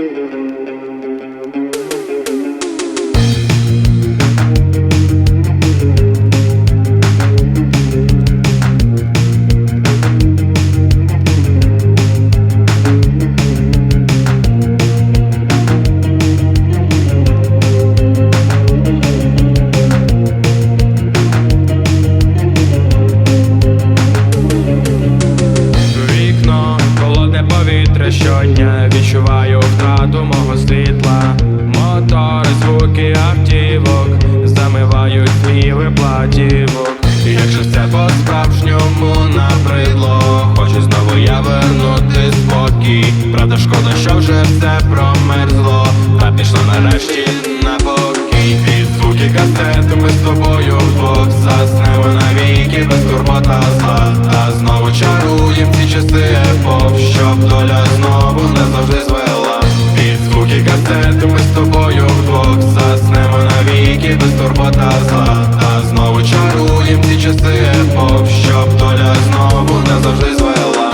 Mm-hmm. Відчуваю втрату мого світла. Мотори, звуки автівок Замивають співи платівок. І Якщо все по-справжньому набридло Хочу знову я вернути спокій. Правда, шкода, що вже все промерзло. Та пішло нарешті на покій. Під звуки касети ми з тобою ці Щоб доля знову не завжди звела.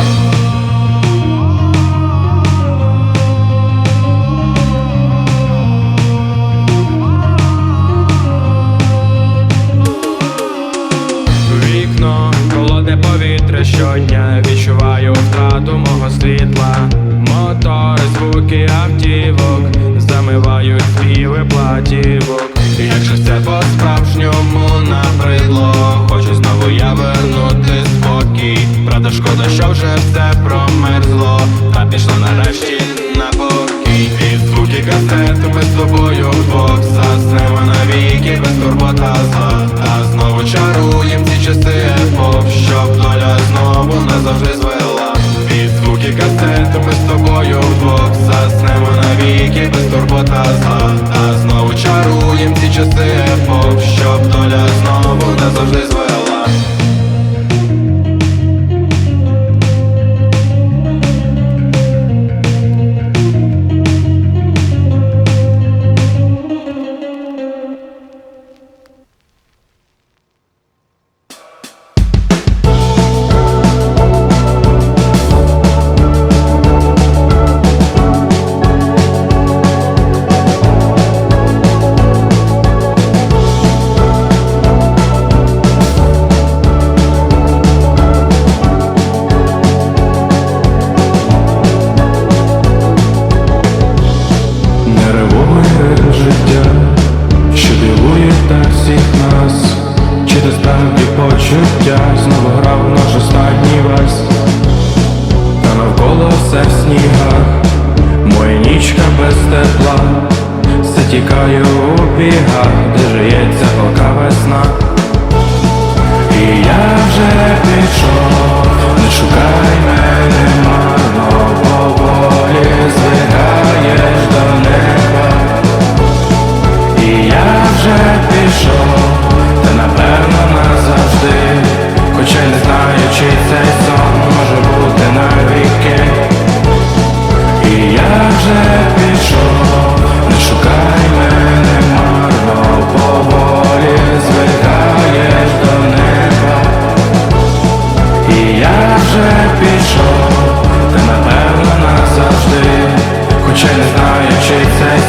Вікно, холодне повітря щодня Відчуваю втрату мого світла. Мотори, звуки автівок Замивають співи платівок. І Якщо все по-справжньому набридло з тобою вдвох Заснемо навіки без турбота зла. Та знову чаруєм ці часи епох Щоб доля знову не завжди звела. Під звуки касети ми з тобою вдвох Заснемо знову наш останній вальс Та навколо все в снігах, моя нічка без тепла, все тікає у бігах, де жиється полка весна. І я вже пішов, не шукай навіки. І я вже пішов, не шукай мене марно, поволі звикаєш до неба. І я вже пішов, ти напевно назавжди, хоча не знаю, чи цей